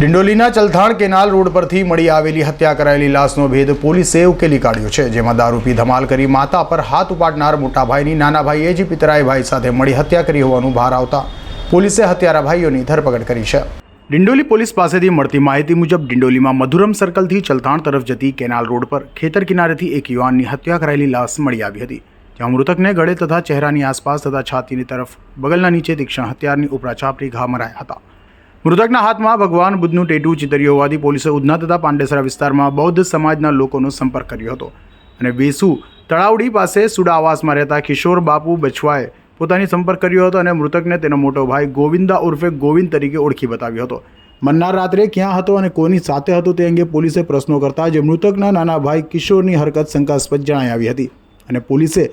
ડિંડોલીના Chalthan canal road પરથી મળી આવેલી હત્યા કરાયેલી લાશનો ભેદ પોલીસે ઉકેલી કાઢ્યો છે, જેમાં દારૂ પી ધમાલ કરી માતા પર હાથ ઉપાડનાર મોટાભાઈની નાનાભાઈએ નાના ભાઈએ જ પિતરાઈ ભાઈ સાથે મળી હત્યા કરી હોવાનું બહાર આવતા પોલીસે હત્યારા ભાઈઓની ધરપકડ કરી છે. ડિંડોલી પોલીસ પાસેથી મળતી માહિતી મુજબ ડિંડોલીમાં મધુરમ સર્કલથી ચલથાણ તરફ જતી કેનાલ રોડ પર ખેતર કિનારેથી એક યુવાનની હત્યા કરાયેલી લાશ મળી આવી હતી, જ્યાં મૃતકને ગળે તથા ચહેરાની આસપાસ તથા છાતીની તરફ બગલના નીચે તીક્ષણ હથિયારની ઉપરા ચાપડી ઘા મરાયા હતા. મૃતકના હાથમાં ભગવાન બુદ્ધનું ટેટુ ચિતર્યું હોવાથી પોલીસે ઉધના તથા પાંડેસરા વિસ્તારમાં બૌદ્ધ સમાજના લોકોનો સંપર્ક કર્યો હતો. અને વેસુ તળાવડી પાસે સુડા આવાસમાં રહેતા કિશોર બાપુ બછવાએ પોતાની સંપર્ક કર્યો હતો અને મૃતકને તેનો મોટો ભાઈ ગોવિંદા ઉર્ફે ગોવિંદ તરીકે ઓળખી બતાવ્યો હતો. મન્નાર રાત્રે ક્યાં હતો અને કોની સાથે હતો તે અંગે પોલીસે પ્રશ્નો કરતા જે મૃતકના નાના ભાઈ કિશોરની હરકત શંકાસ્પદ જણાઈ આવી હતી અને પોલીસે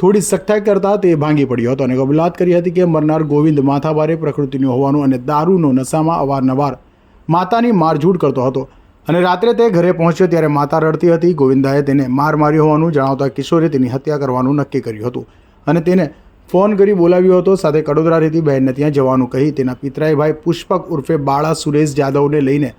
થોડી સખ્તાઈ કરતા તે ભાંગી પડ્યો હતો અને કબૂલાત કરી હતી કે મરનાર ગોવિંદ માથાભારે પ્રકૃતિનું હોવાનું અને દારૂનો નશામાં અવારનવાર માતાની મારઝૂડ કરતો હતો. અને રાત્રે તે ઘરે પહોંચ્યો ત્યારે માતા રડતી હતી. ગોવિંદાએ તેને માર માર્યો હોવાનું જણાવતા કિશોરે તેની હત્યા કરવાનું નક્કી કર્યું હતું અને તેને ફોન કરી બોલાવ્યો હતો. સાથે કડોદરા રહેતી બહેનને ત્યાં જવાનું કહી તેના પિતરાઈ ભાઈ પુષ્પક ઉર્ફે બાળા સુરેશ જાદવને લઈને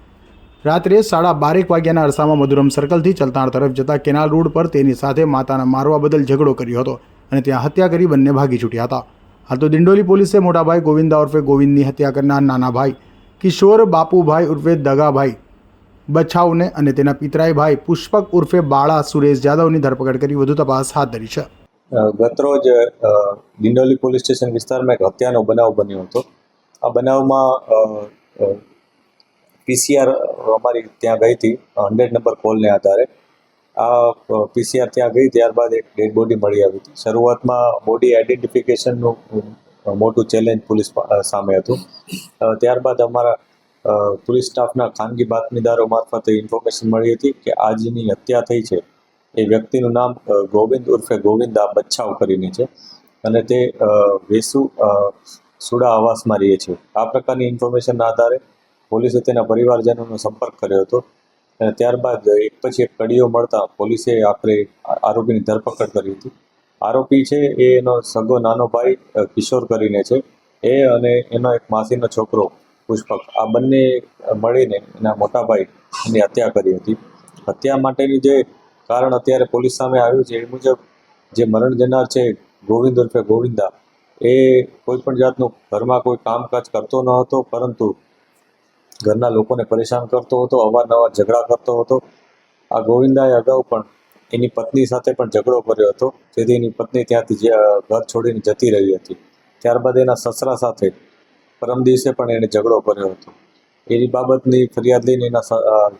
રાત્રે સાડા બારેક વાગ્યાના અરસામાં મધુરમ સર્કલથી ચલતાણ તરફ જતા કેનાલ રોડ પર તેની સાથે માતાના મારવા બદલ ઝઘડો કર્યો હતો. અને ત્યાં હત્યા કરી બંને ભાગી છૂટ્યા હતા. હાલ તો દિંડોલી પોલીસે મોટાભાઈ ગોવિંદા ઉર્ફે ગોવિંદની હત્યા કરનાર નાના ભાઈ કિશોર બાપુભાઈ ઉર્ફે દગાભાઈ બછાવને અને તેના પિતરાઈ ભાઈ પુષ્પક ઉર્ફે બાળા સુરેશ જાદવની ધરપકડ કરી વધુ તપાસ હાથ ધરી છે. ગતરોજ દિંડોલી પોલીસ સ્ટેશન વિસ્તારમાં એક હત્યાનો બનાવ બન્યો હતો. આ બનાવમાં પીસીઆર અમારી ત્યાં ગઈ હતી હંડ્રેડ નંબર કોલને આધારે. આ પીસીઆર ત્યાં ગઈ, ત્યારબાદ એક ડેડ બોડી મળી આવી હતી. શરૂઆતમાં બોડી આઈડેન્ટિફિકેશનનું મોટું ચેલેન્જ પોલીસ સામે હતું. ત્યારબાદ અમારા પોલીસ સ્ટાફના ખાનગી બાતમીદારો મારફતે ઇન્ફોર્મેશન મળી હતી કે આ હત્યા થઈ છે. એ વ્યક્તિનું નામ ગોવિંદ ઉર્ફે ગોવિંદા બચ્છાવ કરીને છે. અને તે વેસુ સુડા આવાસમાં રહે છે. આ પ્રકારની ઇન્ફોર્મેશનના આધારે પોલીસે તેના પરિવારજનોનો સંપર્ક કર્યો હતો. અને ત્યારબાદ એક પછી એક કડીઓ મળતા પોલીસે આખરે આરોપીની ધરપકડ કરી હતી. આરોપી છે એ એનો સગો નાનો ભાઈ કિશોર કરીને છે. એ અને એનો એક માસીનો છોકરો પુષ્પક. આ બંને મળીને એના મોટા ભાઈ એની હત્યા કરી હતી. હત્યા માટેની જે કારણ અત્યારે પોલીસ સામે આવ્યું છે એ મુજબ જે મરણ જનાર છે ગોવિંદ ઉર્ફે ગોવિંદા, એ કોઈ પણ જાતનું ઘરમાં કોઈ કામકાજ કરતો ન હતો, પરંતુ ઘરના લોકોને પરેશાન કરતો હતો, અવારનવાર ઝઘડા કરતો હતો. આ ગોવિંદાએ અગાઉ પણ એની પત્ની સાથે પણ ઝઘડો કર્યો હતો. જેથી એની પત્ની ત્યાંથી ઘર છોડીને જતી રહી હતી. ત્યારબાદ એના સસરા સાથે પરમ દિવસે પણ એણે ઝઘડો કર્યો હતો. એની બાબતની ફરિયાદ લઈને એના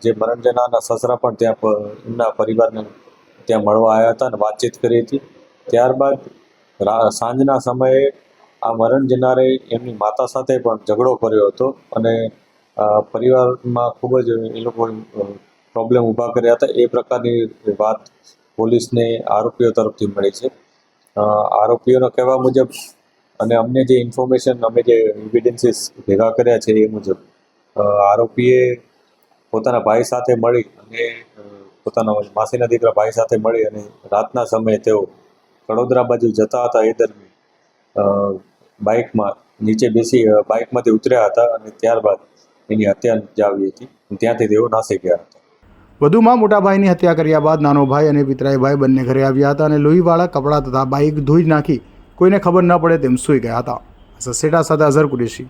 જે મરણ જનારના સસરા પણ ત્યાં એમના પરિવારને ત્યાં મળવા આવ્યા હતા અને વાતચીત કરી હતી. ત્યારબાદ સાંજના સમયે આ મરણ જનારે એમની માતા સાથે પણ ઝઘડો કર્યો હતો અને પરિવારમાં ખૂબ જ એ લોકો પ્રોબ્લેમ ઊભા કર્યા હતા. એ પ્રકારની વાત પોલીસને આરોપીઓ તરફથી મળી છે. આરોપીઓના કહેવા મુજબ અને અમને જે ઇન્ફોર્મેશન અમે જે એવિડન્સીસ ભેગા કર્યા છે એ મુજબ આરોપીએ પોતાના ભાઈ સાથે મળી અને પોતાના માસીના દીકરા ભાઈ સાથે મળી અને રાતના સમયે તેઓ વડોદરા બાજુ જતા હતા એ દરમિયાન. બાઇકમાં નીચે બેસી બાઇકમાંથી ઉતર્યા હતા અને ત્યારબાદ એની હત્યા નિપજાવી હતી. ત્યાંથી તેઓ નાસી ગયા હતા. વધુમાં મોટાભાઈની હત્યા કર્યા બાદ નાનો ભાઈ અને પિતરાઈ ભાઈ બંને ઘરે આવ્યા હતા અને લોહીવાળા કપડાં તથા બાઇક ધોઈ નાખી કોઈને ખબર ન પડે તેમ સૂઈ ગયા હતા. સસેટા સાથે અઝર કુરેશી.